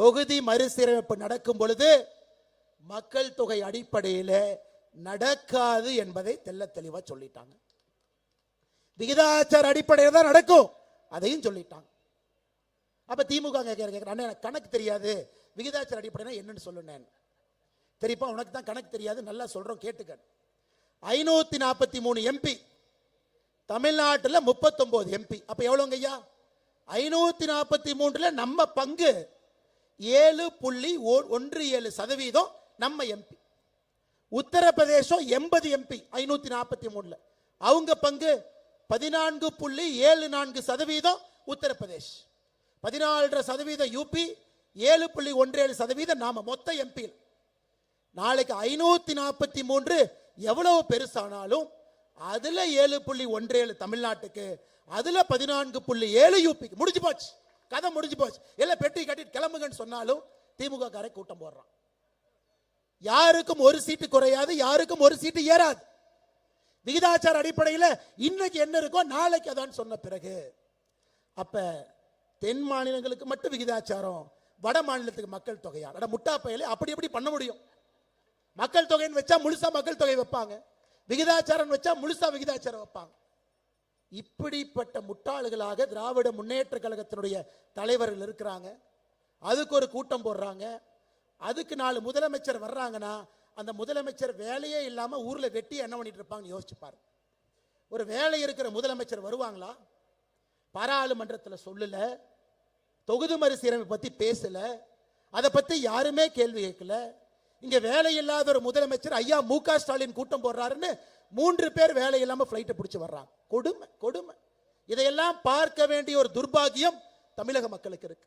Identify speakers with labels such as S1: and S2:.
S1: தொகுதி மறுசீரமைப்பு நடக்கும் பொழுது மக்கள் தொகை அடிப்படையில் நடக்காது என்பதை தெல்ல தெளிவாக சொல்லிட்டாங்க. விகிதாச்சார அடிப்படையில் தான் நடக்கும். அதையும் சொல்லிட்டாங்க. அப்ப திமுக கேட்கிற கேட்கிற அண்ணா எனக்கு கணக்கு தெரியாது. விகிதாச்சார அடிப்படைனா என்னன்னு சொல்லுனேன் தெரியுப்பா உனக்கு தான் கணக்கு தெரியாது நல்லா சொல்றோம் கேட்டுக்க. ஐநூத்தி நாற்பத்தி மூணு எம்பி. தமிழ்நாட்டில் முப்பத்தொன்பது எம்பி. அப்ப எவ்வளோங்க ஐயா? ஐநூத்தி நாற்பத்தி மூன்றுல நம்ம பங்கு ஏழு புள்ளி ஓ- ஒன்று ஏழு சதவீதம் நம்ம எம்பி. உத்தரப்பிரதேசம் எண்பது எம்பி ஐநூற்றி நாற்பத்தி மூணுல. அவங்க பங்கு பதினான்கு புள்ளி ஏழு நான்கு சதவீதம் உத்தரப்பிரதேஷ். பதினாலரை சதவீதம் யூபி ஏழு புள்ளி ஒன்று ஏழு சதவீதம் நாம மொத்த எம்பி நாளைக்கு ஐநூற்றி நாற்பத்தி மூன்று எவ்வளவு பெருசானாலும் அதில் ஏழு புள்ளி ஒன்று ஏழு தமிழ்நாட்டுக்கு அதில் பதினான்கு புள்ளி ஏழு யூபிக்கு முடிஞ்சு போச்சு. கதை முடிஞ்சு போச்சு. எல்லாம் பெட்டி கட்டிட்டு கிளம்புங்கன்னு சொன்னாலும் திமுக காரை கூட்டம் போடுறான். யாருக்கும் ஒரு சீட்டு குறையாது யாருக்கும் ஒரு சீட்டு ஏறாது. விகிதாச்சார அடிப்படையில் இன்னைக்கு என்ன இருக்கோ நாளைக்கு அதான் சொன்ன பிறகு அப்ப தென் மாநிலங்களுக்கு மட்டும் விகிதாச்சாரம் வட மாநிலத்துக்கு மக்கள் தொகையா? அட முட்டா பயலே அப்படி எப்படி பண்ண முடியும்? மக்கள் தொகைன்னு வச்சா முழுசா மக்கள் தொகை வைப்பாங்க. விகிதாச்சாரம் வச்சா முழுசா விகிதாச்சாரம் வைப்பாங்க. இப்படிப்பட்ட முட்டாள்களாக திராவிட முன்னேற்ற கழகத்தினுடைய தலைவர்கள் இருக்கிறாங்க. அதுக்கு ஒரு கூட்டம் போடுறாங்க. அதுக்கு நாலு முதலமைச்சர் வர்றாங்கன்னா அந்த முதலமைச்சர் வேலையே இல்லாமல் ஊரில் வெட்டி என்ன பண்ணிட்டு இருப்பாங்கன்னு யோசிச்சு ஒரு வேலை இருக்கிற முதலமைச்சர் வருவாங்களா? பாராளுமன்றத்தில் சொல்லல. தொகுதி மறுசீரமைப்பு பற்றி பேசல. அதை பற்றி யாருமே கேள்வி கேட்கல. இங்கே வேலை இல்லாத ஒரு முதலமைச்சர் ஐயா மு க ஸ்டாலின் கூட்டம் போடுறாருன்னு மூன்று பேர் வேலை இல்லாமல் ஃப்ளைட்டை பிடிச்சி வர்றாங்க. கொடுமை கொடுமை. இதையெல்லாம் பார்க்க வேண்டிய ஒரு துர்பாகியம் தமிழக மக்களுக்கு இருக்கு.